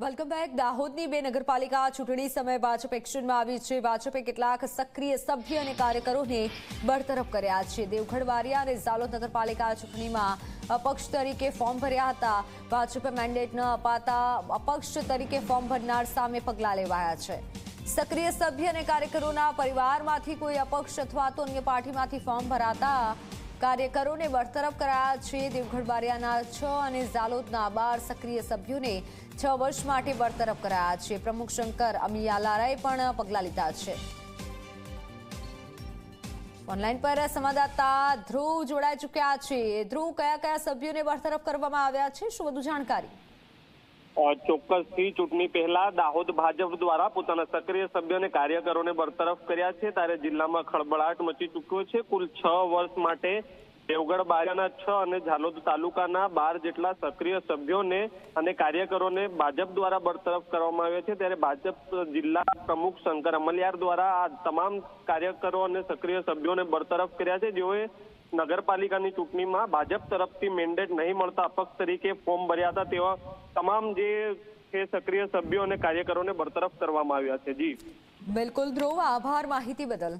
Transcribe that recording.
Welcome back. દાહોદની બે નગરપાલિકા ચૂંટણી સમયે ભાજપ એક્શનમાં આવી છે. ભાજપે કેટલાક સક્રિય સભ્ય અને કાર્યકરોને બરતરફ કર્યા છે. દેવગઢ વારિયા અને ઝાલોદ નગરપાલિકા ચૂંટણીમાં અપક્ષ તરીકે ફોર્મ ભર્યા હતા. ભાજપે મેન્ડેટ ન અપાતા અપક્ષ તરીકે ફોર્મ ભરનાર સામે પગલાં લેવાયા છે. સક્રિય સભ્ય અને કાર્યકરોના પરિવારમાંથી કોઈ અપક્ષ અથવા તો અન્ય પાર્ટીમાંથી ફોર્મ ભરાતા કાર્યકરોને બરતરફ કરાયા છે દેવગઢ બારિયાના છ અને ઝાલોદના બાર સક્રિય સભ્યોને છ વર્ષ માટે બરતરફ કરાયા છે. પ્રમુખ શંકર અમિયાલારાએ પણ પગલાં લીધા છે. ઓનલાઈન પર સંવાદદાતા ધ્રુવ જોડાઈ ચૂક્યા છે. ધ્રુવ કયા કયા સભ્યોને બરતરફ કરવામાં આવ્યા છે? શું વધુ જાણકારી? ચોક્કસથી ચૂંટણી પહેલા દાહોદ ભાજપ દ્વારા પોતાના સક્રિય સભ્ય અને કાર્યકરોને બરતરફ કર્યા છે. ત્યારે જિલ્લામાં ખળબળાટ મચી ચૂક્યો છે. કુલ છ વર્ષ માટે દેવગઢ બારિયાના છ અને ઝાલોદ તાલુકાના બાર જેટલા સક્રિય સભ્યોને અને કાર્યકરોને ભાજપ દ્વારા બરતરફ કરવામાં આવ્યા છે. ત્યારે ભાજપ જિલ્લા પ્રમુખ શંકર અમલિયાર દ્વારા આ તમામ કાર્યકરો અને સક્રિય સભ્યોને બરતરફ કર્યા છે. જેઓએ નગરપાલિકાની ચૂંટણીમાં ભાજપ તરફથી મેન્ડેટ નહીં મળતા અપક્ષ તરીકે ફોર્મ ભર્યા હતા. તેવા તમામ જે છે સક્રિય સભ્યો અને કાર્યકરોને બરતરફ કરવામાં આવ્યા છે. જી. બિલકુલ ધ્રુવ, આભાર માહિતી બદલ.